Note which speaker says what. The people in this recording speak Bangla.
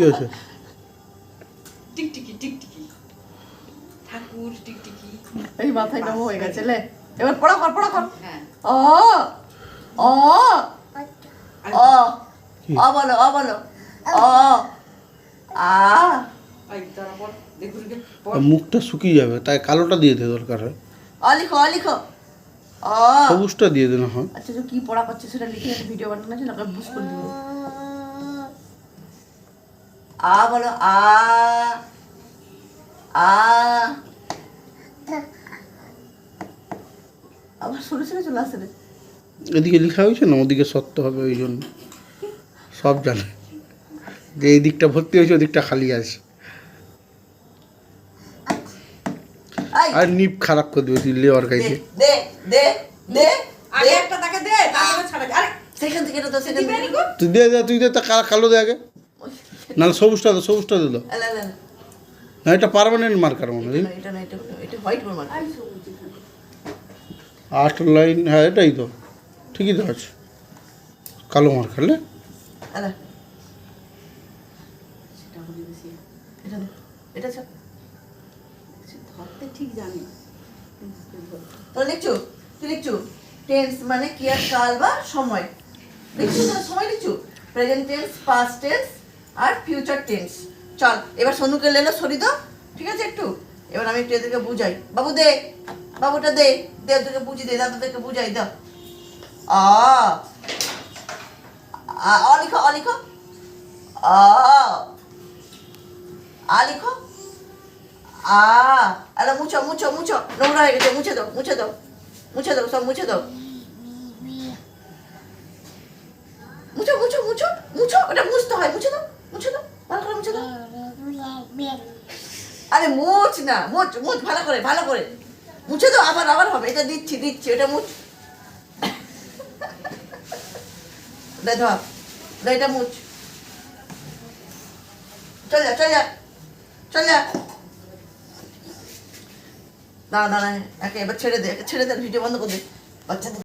Speaker 1: কি হয়েছে?
Speaker 2: টিকটিকি টিকটিকি। ঠাকুর টিকটিকি।
Speaker 3: এই মাথায় নম হয়ে গেছে লে। এবার পড়া কর পড়া কর।
Speaker 2: হ্যাঁ।
Speaker 3: অ অ অ বলো অ বলো। অ আ।
Speaker 1: মুখটা শুকিয়ে যাবে তাই কালোটা দিয়ে দে দরকার হয়।
Speaker 3: অ লিখো অ লিখো। অ।
Speaker 1: সবুজটা দিয়ে দে না হয়।
Speaker 3: আচ্ছা যে কি পড়া করছে সেটা লিখে ভিডিও বানানো আছে না বুঝ করে দিব। আ বলো আ আ। আবার সরে সরে চলে আসছে রে।
Speaker 1: এদিকে লেখা হয়েছে না? ওদিকে সত্য হবে ওই জন্য। সব জানে। যে এই দিকটা ভর্তি হয়েছে ওদিকটা খালি আছে।
Speaker 3: এই
Speaker 1: আর নিপ খারাপ করে দেবে তুই লেওয়ার
Speaker 3: দে
Speaker 1: গাইতে
Speaker 3: দে দে দে
Speaker 2: আগে
Speaker 3: দে।
Speaker 2: একটা তাকে দে তারপরে ছাড়া আরে
Speaker 3: সেখান থেকে এটা তো সেখান
Speaker 2: দিবে
Speaker 3: থেকে।
Speaker 2: নিকো
Speaker 1: তুই দে দে তুই দে তা কালো দে আগে। নাহলে সবুজটা দে সবুজটা দাও। না। এটা পারমানেন্ট মার্কার মনে হয়
Speaker 3: না, এটা না এটা এটা হোয়াইট বোর্ড মার্ক
Speaker 1: আট লাইন হ্যাঁ এটাই তো। ঠিকই তো আছে। কালো মার্কার লে
Speaker 3: কি টেন্স মানে ক্রিয়ার কাল বা সময়। লিখছো সময় লিখছো? প্রেজেন্ট টেন্স পাস্ট টেন্স আর ফিউচার টেন্স চল, এবার সোনুকে লেলো সরি দাও ঠিক আছে একটু? এবার আমি একটু এদেরকে বুঝাই। বাবু দে, বাবুটা দে দে ওদেরকে বুঝি দে দাদাদেরকে বুঝাই, দাও। আ আ লিখো অ লিখো। আ লিখো। আ মুছো মুছো মুছো। নোংরা হয়ে গেছে, মুছে দাও মুছে দাও। মুছে দাও, সব মুছে দাও। মুছো মুছো মুছো মুছো ওটা মুছতে হয়, মুছে দাও মুছে দাও ভালো করে মুছে দাও আরে মুছ না, মুছ মুছ, ভালো করে ভালো করে। মুছে তো, আবার আবার হবে, এটা দিচ্ছি দিচ্ছি এটা মুছ। এটা মুছ। চল যা চল যা চল যা। দাঁড়া দাঁড়া, একে, এবার ছেড়ে দে ছেড়ে দে, ভিডিও বন্ধ করে দে। বাচ্চাদের